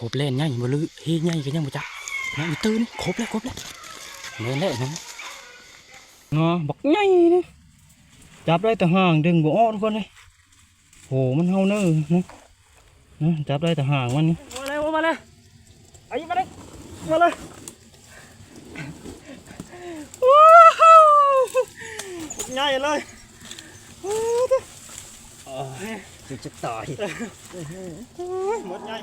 ครบเล่นใหญ่บ่ลือเฮ้ยใหญ่ก็ยังบ่จักนะอีตื้อนี่ครบแล้วครบแล้วเล่นแล้วนะงอบักใหญ่นี่จับได้แต่ห่างดึงบ่ออกทุกคนเลยโหมันเฮาเน้อนะนะจับได้แต่ห่างมันนี่มาเลยมาเลยไอ้มาเลยมาเลยว้าวง่ายเลยจะจะตายหมดง่าย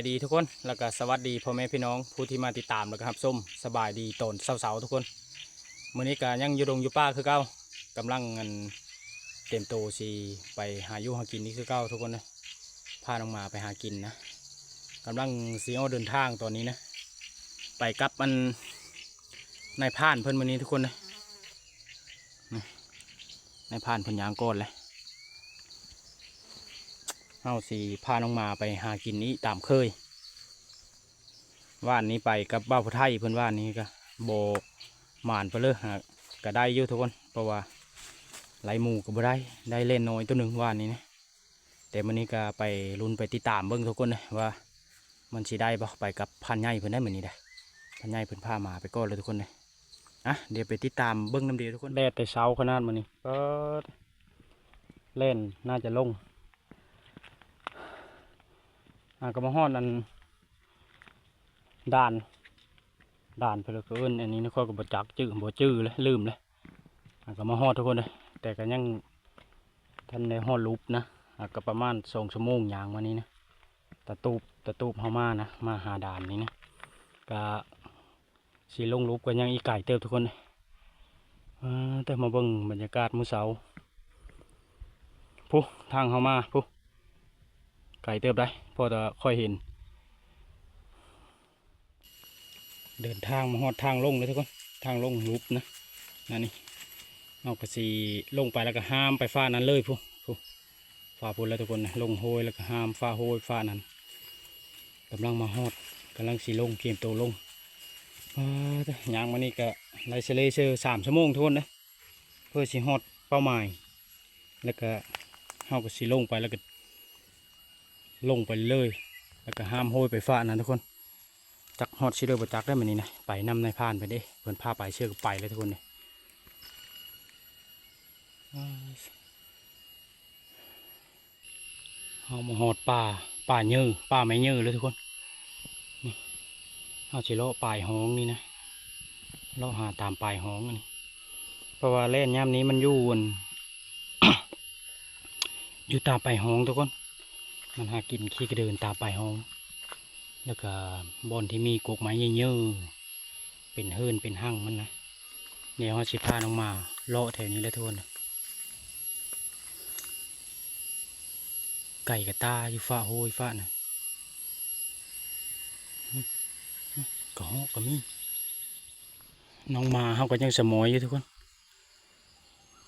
ายดีทุกคน แล้วก็สวัสดีพ่อแม่พี่น้องผู้ที่มาติดตามแล้วก็รับส้มสบายดีตอนเสาๆทุกคนมื้อนี้ก็ยังอยู่ดงอยู่ป่าคือเก่ากำลังเงินเต็มโตสีไปหาอยู่หากินนี่คือเก่าทุกคนนะพาน้องมาไปหากินนะกำลังเสีเอเดินทางตอนนี้นะ ไปกับมันนายพรานเพิ่นวันนี้ทุกคนนะนี่ายพรานพิ่นยางโกนเลย เฮาสีพาน้องมาไปหากินนี้ตามเคยว่านนี้ไปกับบ้าวผู้ไทยเพื่อนว่านนี้ก็โบหมานไปเลยหากก็ได้อยู่ทุกคนเพราะว่าไหลหมูก็บ่ได้ได้เล่นน้อยตัวหนึ่งว่านนี้นะแต่วันนี้ก็ไปลุ้นไปติดตามเบิ้งทุกคนนะว่า มันสิได้บ่ไปกับพันใหญ่เพื่อนได้เหมือนนี้ได้พันใหญ่เพื่อนพามาไปก่อนเลยทุกคนเลยอะเดี๋ยวไปติดตามเบิ้งน้ำเดียวทุกคนแดดแต่เช้าขนาดมันนี้ก็เล่นน่าจะลง อ่าก็มาฮอดอันด่านด่านไปเลยก็เอิ้นอันนี้นะข้อยก็บ่จักจื้อบ่จื้อเลยลืมเลยอ่าก็มาฮอดทุกคนเลยแต่ก็ยังท่านในฮอดลุบนะอ่าก็ประมาณสองชั่วโมงอย่างมานี้นะตะตูบตะตูบเฮามานะมาหาด่านนี้นะก็สีลงลุบก็ยังอีไก่เติบทุกคนเลยอ่าแต่มาเบิ่งบรรยากาศมื้อเช้าผู้ทางเฮามาผู้ ไก่เติบได้พอจะค่อยเห็น เดินทางมาฮอดทางลงเลยทุกคนทางลงลุบนะนั่นนี่เอากระสีลงไปแล้วก็ห้ามไปฟ้านั้นเลยผู้ผู้ฟ้าพุ่นแล้วทุกคนนะลงโหยแล้วก็ห้ามฟ้าโหยฟ้านั้นกำลังมาฮอดกำลังสีลงเกมตัวลงอ่าแต่ยางมานี่ก็ไลเซเลเซอร์สามชั่วโมงทุกคนนะเพื่อสีฮอดเป้าหมายแล้วก็เฮาก็สีลงไปแล้วก็ ลงไปเลย แล้วก็ห้ามโห้ยไปฟ้านะทุกคน จักฮอดชิเดอร์บจักได้มันนี้นะ ไปนำในายพรานไปเด้เพื่อนพาไปเชือกไปเลยทุกคนเนี่ยเอามาหอดป่าป่าเยือป่าไม่เยือเลยทุกคน นี่เอาชิโลปลายห้องนี่นะเราหาตามปลายห้องนี่เพราะว่าเล่นย่ำนี้มันยู่นอยู่ตามปลายห้องทุกคน มันหากินขี้กระเดินตามไปห้องแล้วก็บอนที่มีกกไม้เยอะๆเป็นเฮิรนเป็นหั่งมันนะเดี๋ยวเขาสิพานองมาเลาะแถวนี้แล้วทุกคนไก่กับตาอยู่ฟ้าโหยฟ้าน่ะก็ฮอกก็มีน้องมาเขาก็ยังสมอยอยู่ทุกคน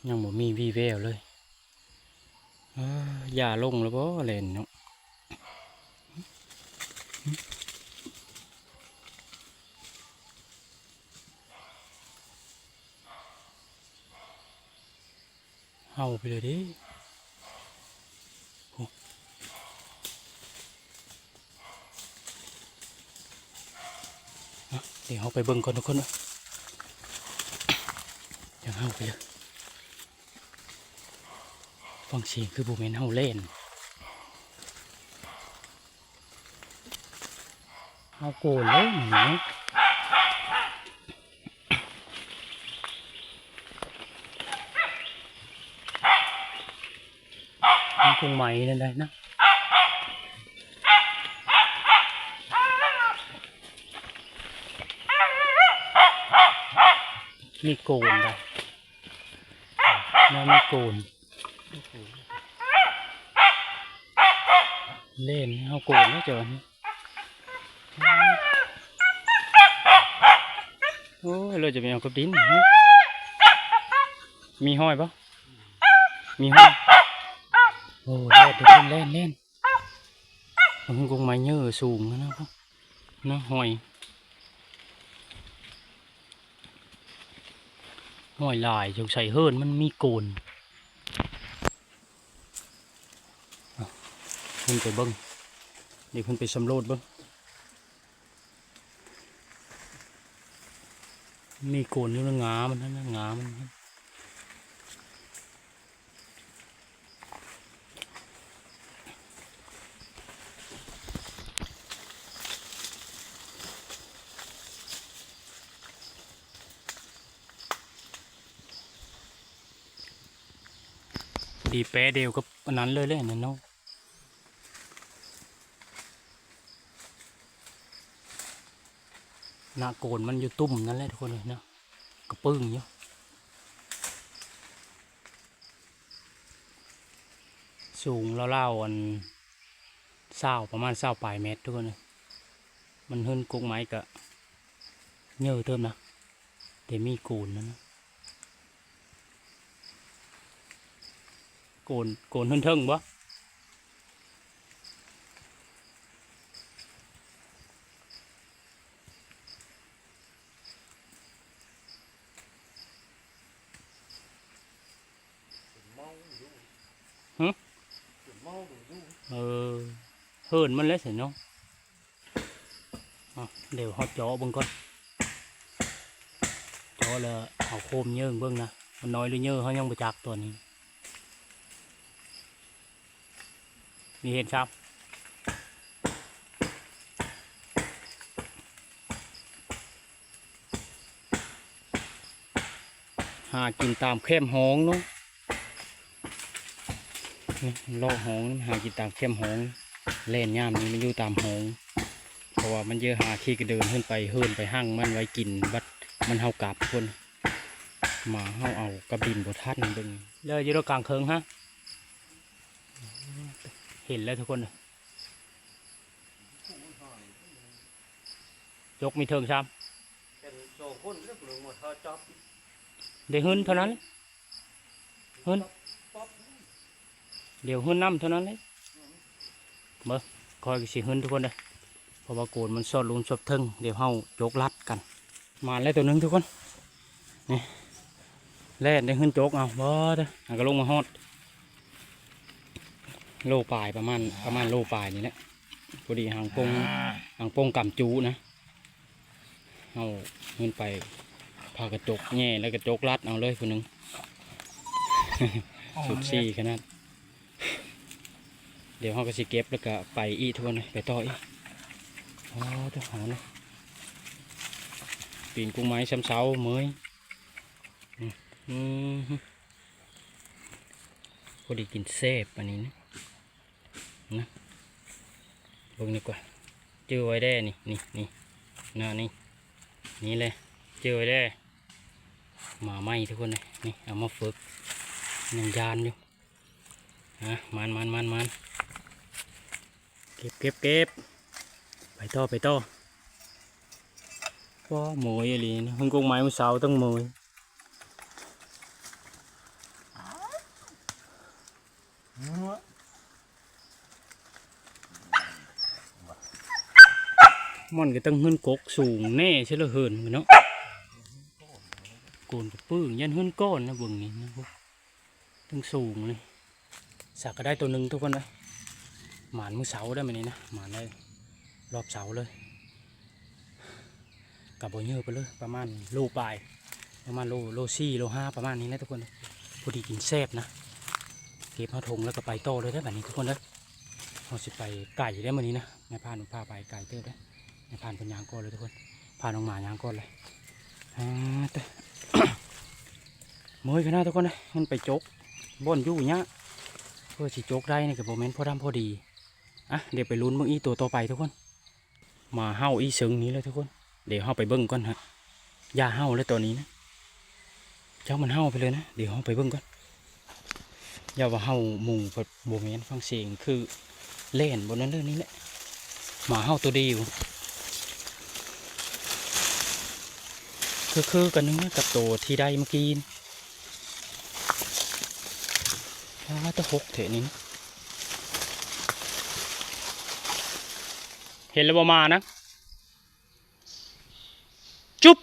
ยังบ่มีวีแววเลยเออย่าลงแล้วบ่เล่นเนาะ เอาไปเลยดิเดี๋ยวเอาไปเบิ่งก่อนทุกคนนะยังเอาไปเลยฟังเสียงคือบูเมนเฮาเล่น เฮาโกนเลยหนูมันคงไหม่นั่นได้นะมีโกนได้แล้วมีโกนเล่นเอาโกนแล้วเจอนี่ โอ้ยเราจะไปเอากับดินเฮ้ยมีห้อยปะมีห้อยโอ้เล่นทุกคนเล่นเล่นมันกงไม้เยอะสูงนะนะครับนะหอยหอยลายจงใส่เฮิรนมันมีโกนอะขึ้นไปเบิ้งเดี๋ยวขึ้นไปสำรวจเบิ้ง มีโกนอยู่ในงามันนั่นนะงามันนั่นดีแปะเดียวกับอันนั้นเลยเลยนั่นเนาะ หน้าโกนมันอยู่ตุ่มนั่นแหละทุกคนเลยนะกระปึ้งอยู่สูงเล่าๆอันเศร้าประมาณเศร้าปลายเมตรทุกคนเลยมันหึ้นกุกไม้กะเยอะเติมนะแต่มีโกนนั่นนะโกนโกนหึ้นเทิงบ่ หึเออเฮินมันเลยสิเนาะอะเดี๋ยวเขาเจาะบิ่งก่อนเจาะแล้วเอาโคมเยิ่งเบิ่งนะมันน้อยหรือเยอะเขายังไปจักตัวนี้ มีเห็นครับหากินตามเข้มหองเนาะ นี่ลกหงหากินตามเข้มหงเล่นย่ามนี้มันอยู่ตามหงเพราะว่ามันเยอะหาขี้กระเดินขึ้นไปเฮินไปหั่งมันไว้กินบัดมันเฮากลับคนหมาเฮาเอากระบินบทัดเบิ่งเลยอยู่ตรงกลางเคิงฮะเห็นแล้วทุกคนยกมีเทิงซ้เป็นโซ่คนแล้วปลุกหมดเธอจอบำเดี๋ยวหื้นเท่านั้นเลยหื้น เดี๋ยวหื้นน้ำเท่านั้นเลยเมื่อคอยสิหื้นทุกคนเลยเพราะว่าโกนมันซอดลุนซบเทิงเดี๋ยวเฮายกลัดกัน มาแล้วตัวหนึงทุกคนนี่แล่นได้หื้นโจกเอาบ่เด้อหากระลงมาฮอดโลปลายประมาณประมาณโลปลายนี่แหละพอดีหางปงหางโป้งกำจูนะเอาเงินไปพากระจกแง่แล้วกระจกรัดเอาเลยคนหนึ่งสุดซี่ขนาด เดี๋ยวเขาก็สิเก็บแล้วก็ไปอีทุกคนไปต่ออีกอ๋อเจ้าหอนะปีนกุ้งไม้ซ้ำเสาเมยอือืมพอดีกินเซฟอันนี้นะนะเบิ่งดีกว่าเจอไว้ได้นี่นี่นี่น้านี่นี่เลยเจอไว้ได้มาไหมทุกคนเลยนี่เอามาฝึกยังยานอยู่ฮะมันมันมันมัน ก็บเก็บเก็บไปต่อไปต่อก็หมวยอะไรนะหุ่นกงไม้มือเสาต้องหมวยมันก็ต้องหุ่นกกสูงแน่ใช่ละเหินมันเนาะโกนกับปื้งยันหุ่นก้อนนะบิ่งนี่นะพวกต้องสูงเลยสักก็ได้ตัวหนึ่งทุกคนเลย หมานมือเสาได้ไหมนี่นะหมานได้รอบเสาเลยกับโบเยอะไปเลยประมาณโลปลายประมาณโลโลสี่โลห้าประมาณนี้นะทุกคนพอดีกินแซบนะเก็บมาทงแล้วก็ไปโตเลยได้แบบนี้ทุกคนเลยเราสิไปไก่ได้เมื่อนี้นะแม่พาหนูพาไปไก่เติบได้แม่พานเป็นยางก้อนเลยทุกคนพาน้องหมายางก้อนเลยอ่าแต่เมื่อยกันนะทุกคนเลยมันไปจกบ่นยู่เนี้ยเพื่อสิจกได้นี่กับโมเมนต์พอดำพอดี อะเดี๋ยวไปลุ้นเบิ่งอีตัวต่อไปทุกคน มาเห่าอีซึงนี้เลยทุกคน เดี๋ยวเห่าไปเบิ่งก่อนฮะอย่าเห่าเลยตัวนี้นะเจ้ามันเห่าไปเลยนะ เดี๋ยวเห่าไปเบิ่งก่อนอย่าว่าเห่ามู่แบบโมเมนต์ฟังเสียงคือเล่นบนนั้นเรื่องนี้แหละหมาเห่าตัวดีอยู่คือคือกันนึงกับตัวที่ได้เมื่อกี้นถ้าจะหกเถอะนี่นะ เห็นแล้วบ่มานะ จุ๊บ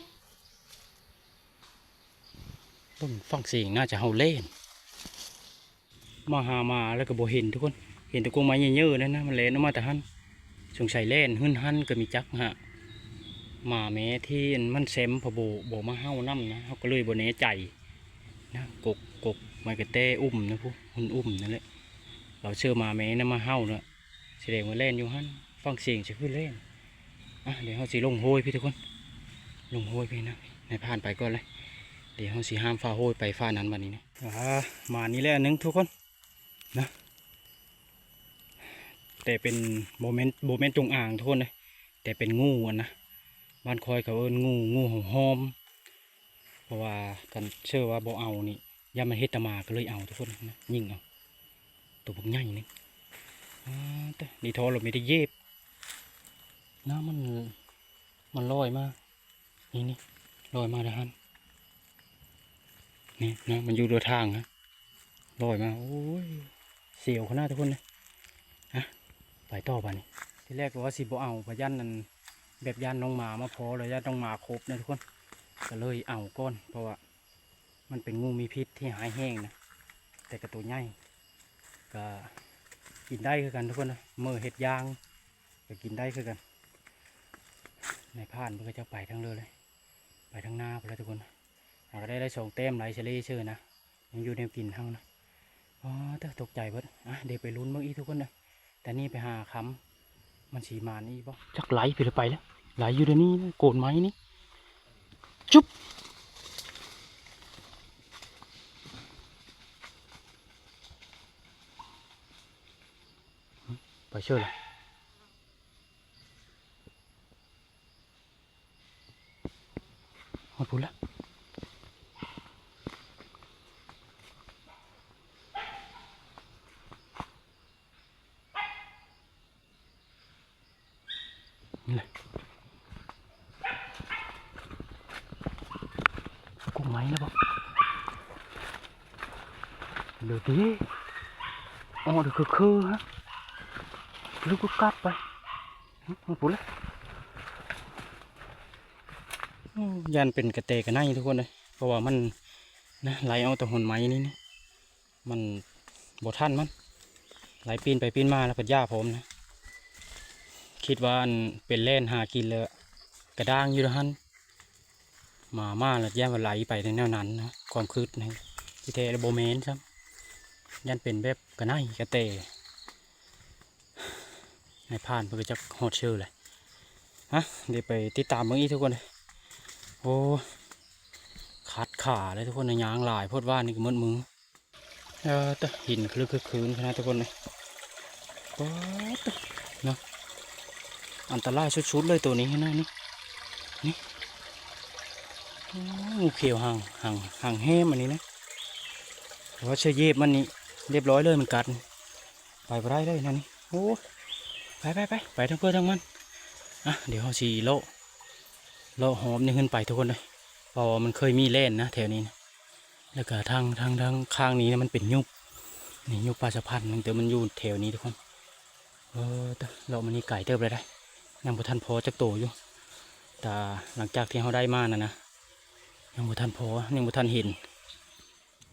เบิ่งฟังเสียงน่าจะเฮาเล่น มาหามาแล้วก็บ่เห็นทุกคน เห็นแต่กงไม้เยอะๆนั่นนะมันเล่นออกมาแต่หันสงสัยเล่นหึ่นหันก็มีจักฮะหมาแม้ที่มันเซมพอโบโบมาเฮานํนะเฮาก็เลยบ่แน่ใจนะกกกกไม้กระเต้อุ้มนะพวกหุ่นอุ้มนั่นแหละเราเชื่อหมาแม้นะมาเฮาเนาะแสดงว่าเล่นอยู่หัน ฟังเสียงจะคือเล่นอะเดี๋ยวเฮาสิลงโหยพี่ทุกคน ลงโหยพี่นะในผ่านไปก่อนเลย เดี๋ยวเราสิห้ามฟ้าโหยไปฟ้านั้นวันนี้นะอ่ามานี่แหละหนึงทุกคนนะ แต่เป็นโมเมนต์โมเมนต์จงอ่างทุกคนเลยแต่เป็นงูอะนะบ้านคอยเขาเอิ้นงูงูหอมหอมเพราะว่ากันเชื่อว่าบ่เอานี่ย่ามันเฮตมาก็เลยเอาทุกคนนะยิงเอาตัวพวกใหญ่นี่อ่าแต่นี่ทอเราไม่ได้เย็บ น้ำมันมันลอยมา นี่นี่ลอยมาแล้วฮันนี่นะมันอยู่ตัวทางฮะลอยมาโอ้ยเสียวขนาดทุกคนเลยอะไปต่อไปนี่ที่แรกก็ว่าสิบเอาพยันนั่นแบบยันน้องหมามาพอเลยยันน้องหมาครบนะทุกคนก็เลยเอาก้อนเพราะว่ามันเป็นงูมีพิษที่หายแห้งนะแต่กระตัวใหญ่ก็กินได้คือกันทุกคนนะเมื่อเห็ดยางก็กินได้คือกัน ในผ่านเพื่อจะไปทั้งเรือเลย ไปทั้งหน้าไปแล้วทุกคนหากได้ได้ส่งเต็มไหลเฉลี่ยชื่อนะยังอยู่ในกินเท่านะอ๋อแต่ตกใจเบิดอะเดี๋ยวไปลุ้นเมื่ออีทุกคนนะแต่นี่ไปหาคำมันสีมานี่บ่จักไหลไปเลยไปแล้วไหลอยู่เดี๋ยวนี้โกนไม้นี่จุ๊บไปเชื่อเลย หมดพูดแล้วนี่เลยกุ้งไหมแล้วบอกเดี๋ ยันเป็นกระเตกระไนทุกคนเลยเพราะว่ามันนะไหลเอาแต่หนไม้นี่นี่มันบท่านมันไหลปีนไปปีนมาแล้วปัดย่าผมนะคิดว่าอันเป็นเล่นหากินเลยกระด้างอยู่นะฮันหมามาแล้วย่มันไหลไปในแนวนั้นนะความคืดนะที่เทโบเมนครับยันเป็นแบบกระไนกระเตในผ่านเพื่อจะฮอดชื่อเลยฮะเดี๋ยวไปติดตามมื่อกี้ทุกคนเลย โอ้ขาดขาเลยทุกคนในยางหลายพดว่านี่ก็มืดมือเออต่หินคลึกคืนขนาดทุกคนเลยป๊าดเนาะอันตรายชุดๆเลยตัวนี้นะนี่นี่งูเขียวห่างห่างห่างแห้มอันนี้นะแต่ว่าเชือเย็บมันนี่เรียบร้อยเลยมันกัดไปไปได้เลยนะนี่โอ้ไปไปไปไปทั้งเพื่อทั้งมันอะเดี๋ยวเขาสีโล เราหอมนี่ขึ้นไปทุกคนเลยเพราะมันเคยมีเล่นนะแถวนี้นะแล้วก็ทางทางทางข้างนี้นะมันเป็นยุบนี่ยุบปลาสะพันธุ์แต่มันอยู่แถวนี้ทุกคนเออแต่เรามันนี่ไก่เติบเลยได้ยังบ่ทันพอจักโตอยู่แต่หลังจากที่เขาได้มานะนะยังบ่ทันพอยังบ่ทันเห็น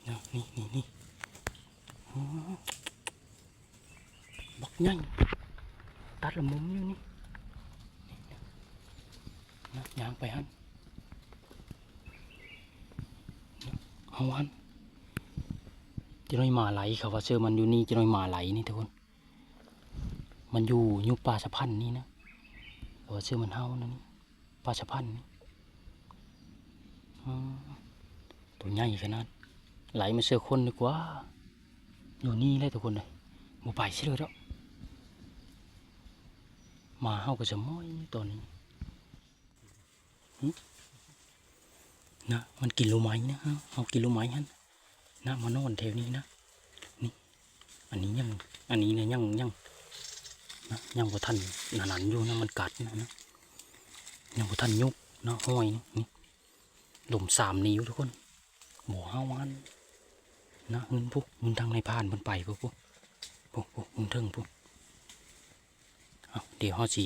นี่นี่นี่บักใหญ่ตัดละมุมอยู่นี่ ยางไปฮันเอาฮันจะน้อยหมาไหลเขาว่าเชื่อมันอยู่นี่จะน้อยหมาไหลนี่ทุกคน มันอยู่อยุป่าสะพันนี่นะเขาว่าเชื่อมันเฮานะนี่ป่าสะพันนี่ตัวใหญ่ขนาดไหลมาเชื่อคนดีกว่า อยู่นี่เลยทุกคนเลยหมูไปเชื่อแล้วหมาเฮาก็จะม้อยตัวนี้ นะมันกินลูไม้นะเอาเอากินลูไม้ฮันนะมานอนแถวนี้นะนี่อันนี้ยังอันนี้เนี่ยยังยังนะยังบ่ทันหนานันอยู่นะมันกัดนะนะยังบ่ทันยุบนะห้อยนี่หลุมสามนิ้วทุกคนหมูห้าวันนะเงินพวกเงินทางในพานมันไปพวกพวกพวกพวกเงินเทิงพวกเดี๋ยวห้อสี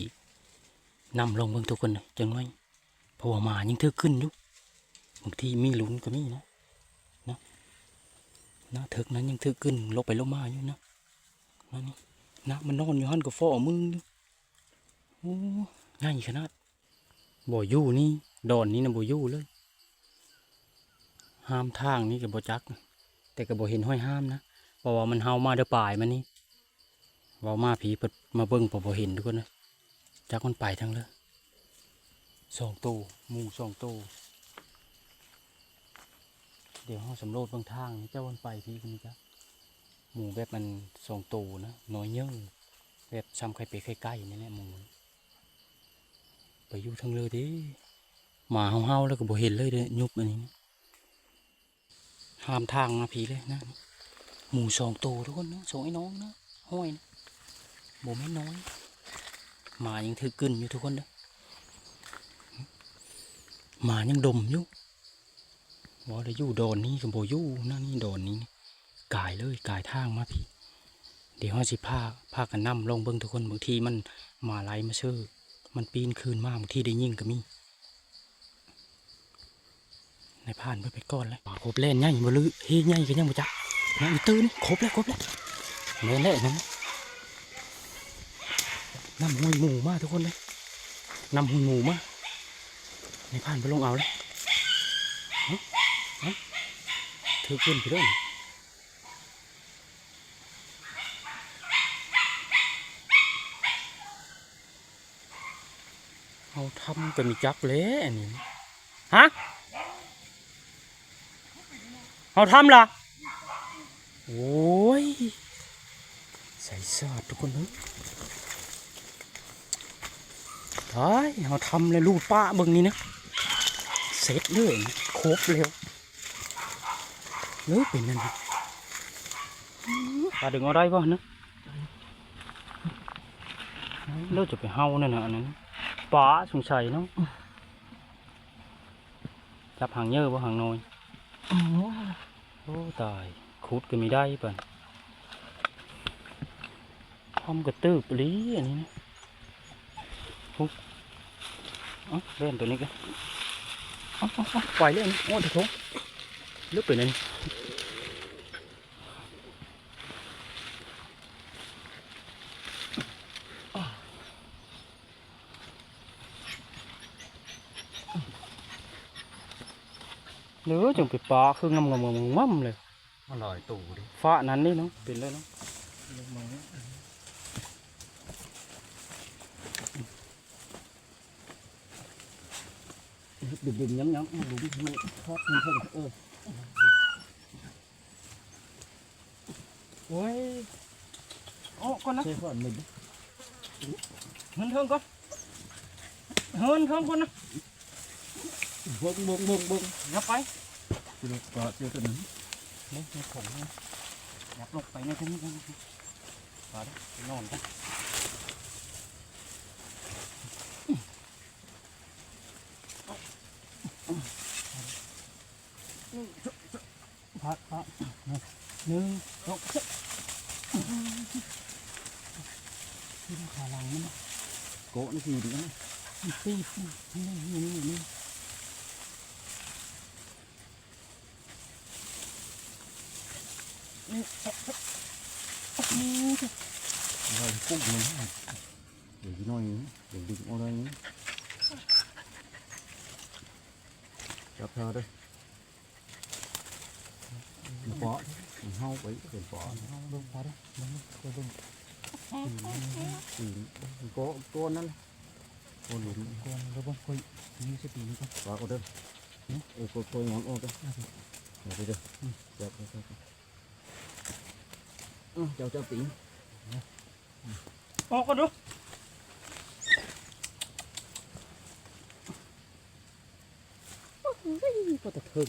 นำลงเบิ่งทุกคนเลยจังไว้ เพราะว่ามายังเธอขึ้นอยู่บางทีมีลุนก็มีนะนะนะเถิกนั้นยังเธอขึ้นลงไปลงมาอยู่นะนั่นนี่นะมันนอนอยู่หันกับฟอมืออยู่โอ้ง่ายขนาดบ่อยู่นี่ดอนนี้นะบ่อยู่เลยห้ามทางนี่กับบ่จัก แต่ก็บ่เห็นห้อยห้ามนะเพราะว่ามันเฮามาเด้อป่ายมันนี่เว่ามาผีมาเบิ่งพอบ่เห็นทุกคนนะจักมันไปทั้งเลย สองตู้หมูสองตู้เดี๋ยวเฮาสำรวจบางทางนี่เจ้าวันไปพี่คนนี้จ้ะหมูแบบมันสองตู้นะน้อยเยิ่งแบบซ้ำไข่เป็ดไข่ไก่นี่แหละหมูไปอยู่ทั้งเลยดิหมาเฮาๆแล้วก็บ่เห็นเลยเด้อยุบอันนี้นะห้ามทางมาผีเลยนะ หมูสองตัวทุกคนนะสองไอ้น้องนะห้อยนะโบไม่น้อยหมายังถือกึนอยู่ทุกคนนะห มายังดมอยู่ว่าได้ยู่โดนนี้กับโบยู่นั่นนี่โดนนี้กายเลยกายทางมาพี่ เดี๋ยวห้าสิพาพากันนำลงเบิ้งทุกคนบางทีมันมาไล่มาเชื่อมันปีนคืนมาบางทีได้ยิ่งก็มี ในผ่านไปไปก่อนเลยครบเล่นใหญ่บ่ลือเฮ้ยใหญ่กันยังบ่จักนะอีตื้นี่ครบแล้วครบแล้วแม่นแล้วนะนำหุยหมูมาทุกคนเลยนำหุยหมูมาในผ่านไปลงเอาเลยเอาเอาถือขึ้นไปด้วยเอาทำกันมีจักเลยอันนี้ฮะเอาทำล่ะ โอ้ย ใส่สอดทุกคนเลยตายเอาทำเลยลูกป้าเบิ่งนี่นะ เสร็จเลยนะครบเร็วเลยเป็นนั่นนะปลาดึงเอาได้ป่ะนะเลิกจะไปเฮานั่นน่ะนั้นปลาสงสัยเนาะจับหางเยอะป่ะหางน้อยโอ้ตายขุดก็ไม่ได้ป่ะทำกระตือปลีอันนี้นะเอ๋อเล่นตัวนี้กัน ปล่อยเล่นโอ้เดี๋ยวทงลึกไปนั่เลือจงไปปลาคืองำงำงำงำเลยอร่อยตู่ดิฟ้านั้นนี่เนาะเป็นเลยเนาะ ดึกดึกย้ำย้ำหลุมมันทอดมันเพิ่งเออโอ้ยโอ้ก่อนนะใช่ก่อนหนึ่งเฮินเทิงก่อนเฮินเทิงก่อนนะบงบงบงบงอย่าไปเดี๋ยวปลาเจอตัวนึงนี่ในผมนะอยากลงไปในที่นี้กันไปดิไปนอนกันพักพัก หนึ่งสองสามที่ขาหลังมันโกะนี่คือดีนะมันปีบนี่นี่นี่นี่นี่นี่เรากุ้งเลยเดี๋ยวน้อย เดี๋ยวดึงเอาอะไรนี้จับเธอด้วยปอมันเฮาไปเป็นปอเอาลงไปดิลงไปลงอืมโกะโกะนั่นโกะหลุมก่อนแล้วบ่ค่อยมีสตินี่ก่อนปลาเอาเด้อเออโกะโกะงอนโอ้เด้อเดี๋ยวเด้อจับจับจับเจ้าเจ้าติ๋งออกก่อนดูก็ตะเทิง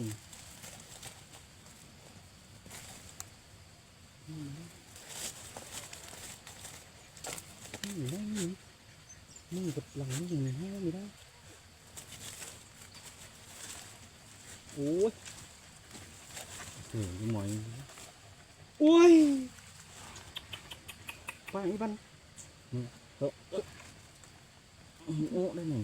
นี่นี่นี่นี่กับหลังนี่อยู่ในห้องไม่ได้ โอ้ย เออหมอย โอ้ยไปอีบัน โอ้ได้หนึ่ง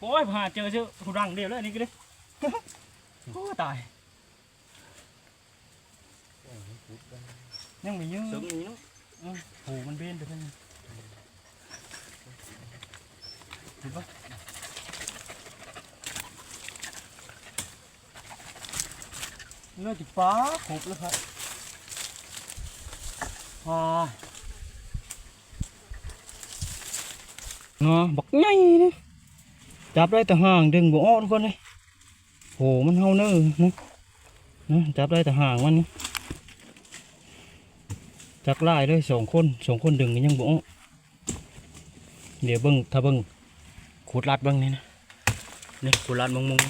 โอ้ยผ่าเจอเจอขุดรังเดียวแล้วอันนี่ก็ได้โอ้ตายยังมีเยอะซึ้งนี้เนาะโอ้โหมันเบนไปทั้งนั้นเห็นปะเลือดจิฟ้าขบแล้วครับว้าเนาะบักใหญ่นี่ จับได้แต่ห่างดึงบ่ออกทุกคนเลยโหมันเฮาเนอนะนะจับได้แต่ห่างมันนี่จักไล่เลยสองคนสองคนดึงกันยังบ่ออเดี๋ยวเบิ้งถ้าเบิ้งขูดรัดเบิ้งนี่นะนี่ขูดรัดมึงมึง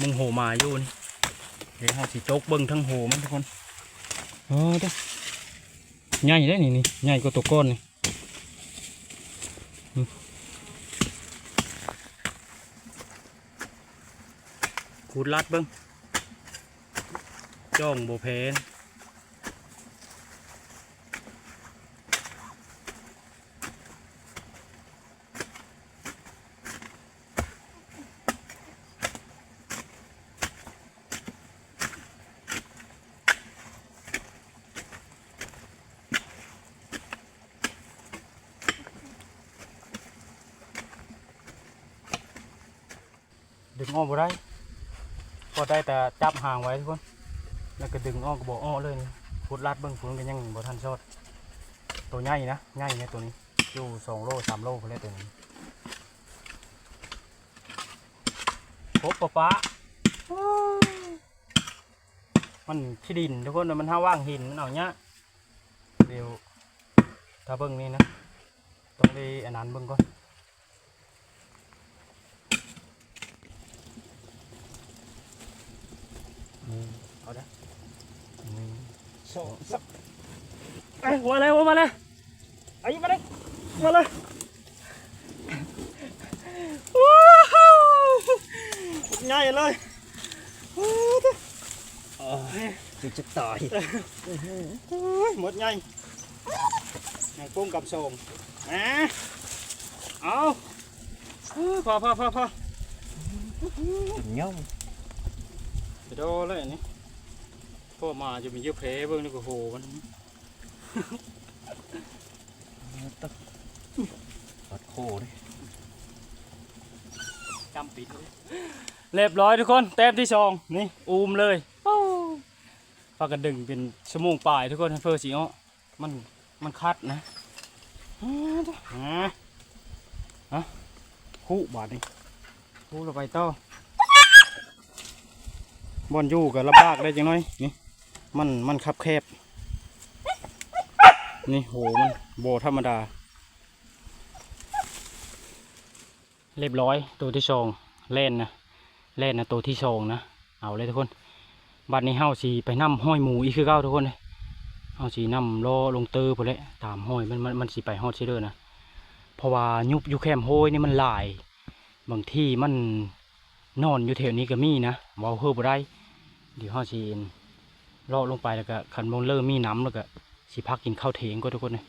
มึงโหมาอยู่นี่เดี๋ยวเราสิจกเบิ้งทั้งโหมันทุกคนเออเด้อใหญ่ได้นี่นี่ใหญ่กว่าตัวก้อนนี่อืม ขูดรัดเบิ้งจ้องโบเพนดึงออกบ่ได้ ก็ได้แต่จับห่างไว้ทุกคน แล้วก็ดึงออกก็บอกอ้อเลยนี่พุดลัดเบิ้งพุดกันยังบ่ทันชอด ตัวใหญ่นะใหญ่เนี่ยตัวนี้อยู่สองโลสามโลพอแล้วตัวนี้พบปะปะมันขี้ดินทุกคนมันห้าว่างหินมันเอาเนี้ยเดี๋ยวถ้าเบิ้งนี่นะต้องได้อันนั้นเบิ้งก่อน เอาได้หนึ่งสองสาม ไอ้หัวเลยหัวมาเลยไอ้มาเลยมาเลยว้าวง่ายเลยว้าวเด้อจะจะตายโอ้ยหมดง่ายยังปุ้งกับส่งนะเอาเอ้ยพอพอพอพอย่องไปโดนเลยอันนี่พ่อมาจะมีเยอะเพลเบิ่งนี่ก็โหมัน ตักปัดโคเลยจำปิดเลยเรียบร้อยทุกคนแต้มที่สองนี่อูมเลยปากกระดึงเป็นชั่วโมงปลายทุกคนเพื่อสีอ้อมันมันคัดนะอ่าจ้ะอ่าฮะคู่บาทนี่คู่เราไปต่อบอลอยู่กับลำบากได้จังน้อยนี่มันมันคับแคบ นี่โหมันโบธรรมดา เรียบร้อยตัวที่สองเล่นนะเล่นนะตัวที่สองนะ เอาเลยทุกคน บัดนี้เฮาสีไปนำห้อยหมูอีกคือเก้าทุกคนเลยเฮาสีนำล้อลงเตอร์ไปเลยตามห้อยมันมันมันสีไปฮอดเชเดอร์นะเพราะว่ายุบยู่แคมห้อยนี่มันหลาย บางที่มันนอนอยู่แถวนี้ก็มีนะเว้าเฮือบ่ได้เดี๋ยวเฮาสีลาะลงไปแล้วก็คันมงเริ่มมีน้ำแล้วก็ สิพักกินข้าวเถงก็ทุกคนเลย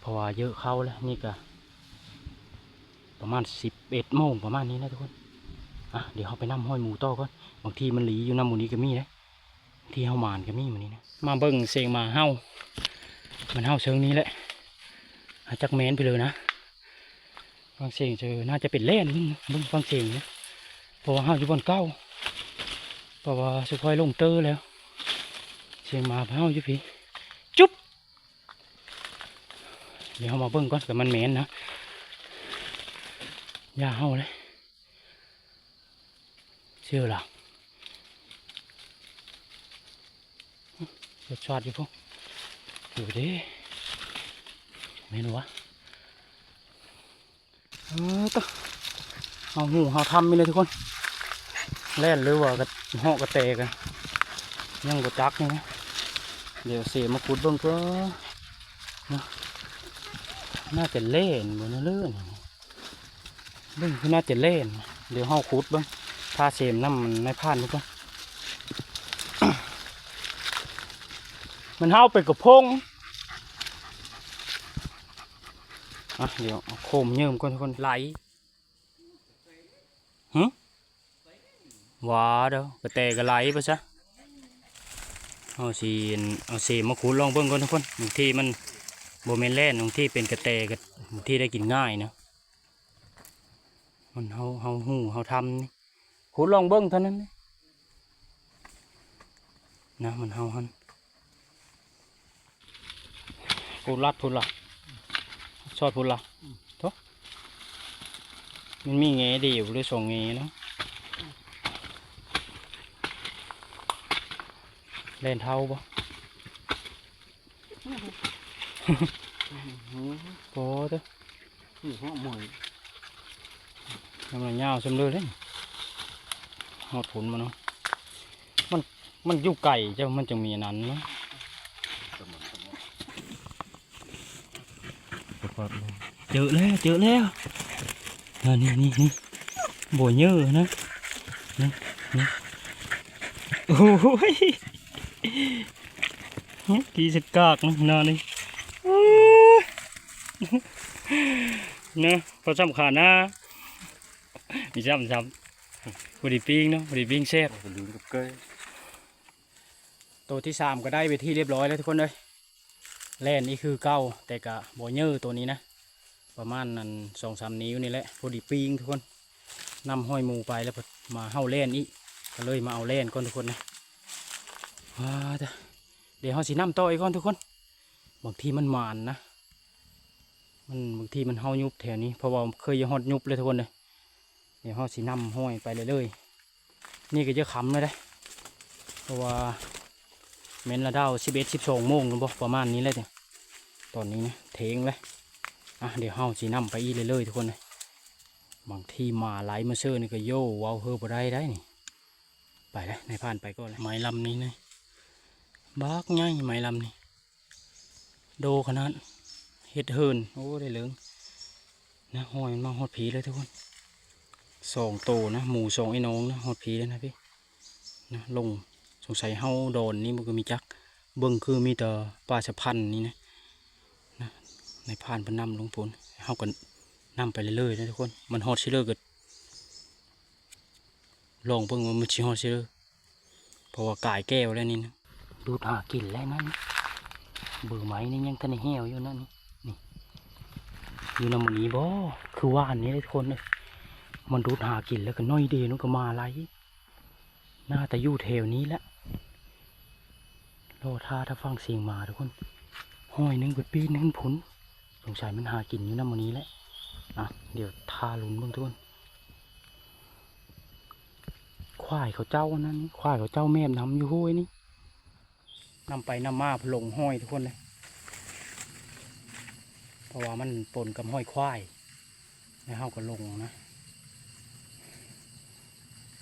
เพราะว่าเยอะเข้าแล้วนี่ก็ประมาณสิบเอ็ดโมงประมาณนี้นะทุกคนอะเดี๋ยวเขาไปนั่งห้อยหมูต่อก่อนบางทีมันหลีอยู่น้ำหมูนี้ก็มีนะที่เฮามานก็มีมันนี้นะมาเบิ่งเสียงมาเฮามันเฮาเชิงนี้แหละหาจักแมนไปเลยนะฟังเสียงเจอน่าจะเป็นแล่นนี่นะเบิ่งฟังเสียงนะเพราะว่าเฮาอยู่บนเก้าเพราะว่าสุพอยลงเตอร์แล้ว เสียงมาเฮาอยู่พี่ จุ๊บ เดี๋ยวเฮามาเบิ่งก่อนกับมันแมนนะยาเฮาเลยเชื่อหรอรสชาติอยู่พวกอยู่ดิเมนูวะเออตเอาหูเอาทำไปเลยทุกคนแล่นหรือว่ากระเหอกระเตกันยังบ่จักนี่นะเดี๋ยวเสียมาขุดเบิ่งก็นะ น่าจะเล่นบนเลื่อนเบิ่งคือน่าจะเล่น เดี๋ยวเฮาขุดเบิ่งถ้าเสียมน้ำมันไม่พลาดทุกคนมันเฮาไปกับพงอะเดี๋ยวเอาโคมเยิ่มก่อนทุกคนไหลหึว้าเด้อกระแตกระไหลไปซะเอาสีเอาสีมาขูดลองเบิ่งก่อนทุกคนบางทีมัน โบเมนแล่นบางที่เป็นกระแตกับบางที่ได้กินง่ายนะมันเฮาเฮาหูเฮาทำนี่ขูดลองเบิ่งเท่านั้นนะมันเฮาหันพูดลัดพูดละชอดพูดละโถมันมีเงี้ดีอยู่หรือส่งเงี้นะเล่นเท้าปะโอ้เด้อนี่ห้องหมอยทำอะไรยาวสำเร็จเลยหอดผลมันเนาะมันมันอยู่ไก่เจ้ามันจะมีอันนั้นเนาะครับเจอแล้วเจอแล้วอ่านี่นี่นี่โบยเยอะนะนี่นี่โอ้ยกีสกากนะนานี่โอ้ย นะพอสำคัญนะมีซ้ำซ้ำพอดีปิ้งเนาะพอดีปิ้งแซ่บเอาลืมกับเกยตัวที่สามก็ได้ไปที่เรียบร้อยแล้วทุกคนเลยแล่นนี่คือเก้าแต่กะโบเยอร์ตัวนี้นะ ประมาณนั้นสองสามนิ้วนี่แหละพอดีปีงทุกคนนำห้อยหมูไปแล้วพอมาเฮาเล่นอีกก็เลยมาเอาเล่นก่อนทุกคนนะว้าจ้ะเดี๋ยวเฮาสินำต่ออีกก่อนทุกคนบางทีมันหมานนะ มันบางทีมันเฮายุบแถวนี้เพราะว่าเคยฮอดยุบเลยทุกคนเลยเดี๋ยวเฮาสินำห้อยไปเรื่อยๆนี่ก็จะขำเลยได้เพราะว่าเมนละเด้าสิบเอ็ดสิบสองโมงบ่ประมาณนี้เลยเนี่ยตอนนี้นะเทงเลยอะเดี๋ยวเฮาสีนำไปอีเรื่อยทุกคนเลยบางทีมาไหลมาเชื่อนี่ก็โย่ว้าวเฮือบได้ได้นี่ไปเลยในผ่านไปก็เลยไม้ลำนี้นะบักง่ายไม้ลำนี่โดขนาด เฮ็ดเฮินโอ้ได้เหลืองนะหอยมันมาหอดผีเลยทุกคนสองโตนะหมูสองไอ้น้องนะหอดผีเลยนะพี่นะลงสงสัยเฮาโดนนี่มันก็มีจักเบิ่งคือมีแต่ปลาสะพันนี่นะนะในผ่านพนนำลงพูนเฮากันนำไปเรื่อยๆนะทุกคนมันฮอดซิเลอร์ก็ลองเบิ่งว่ามันสิฮอดซิเลอร์เพราะว่ากายแก้วแล้วนี่นะดูดหากินแล้วนั่นเบื่อไหมนี่ยังทันได้เหี่ยวอยู่นั่นนี่ อยู่นำมันนี้บ่คือว่าอันนี้ทุกคนเลยมันดูดหากินแล้วก็น้อยเดียวมันก็มาไหลน่าแต่อยู่แถวนี้แหละโลท่าถ้าฟังเสียงมาทุกคนห้อยหนึงเปิดปีหนึงผลสงสัยมันหากินอยู่น้ำมันนี้แหละอะเดี๋ยวทาลุนเบ้างทุกคนควายเขาเจ้านั่นควายเขาเจ้าแม่มนำอยู่ห้วยนี่นำไปนำมาพลงห้อยทุกคนเลย ราะว่ามันปนกับห้อยควายแล้วเฮาก็ลงนะ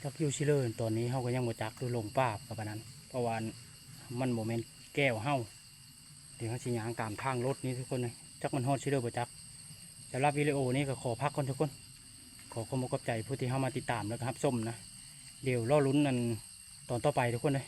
จักยูชิเลอร์ตอนนี้เฮาก็ยังบ่จักคือลงป้าบกับนนั้น เพราะว่ามันโมเมนแก้วเฮาเดี๋ยวเขาสิยางตามทางรถนี้ทุกคนเลยจักมันฮอดชิเดอร์ประจักสำหรับวิดีโอนี้ก็ขอพักก่อนทุกคน ขอความขอบใจผู้ที่เข้ามาติดตามแล้วก็รับชมนะ เดี๋ยวรอลุ้นนันตอนต่อไปทุกคนเลย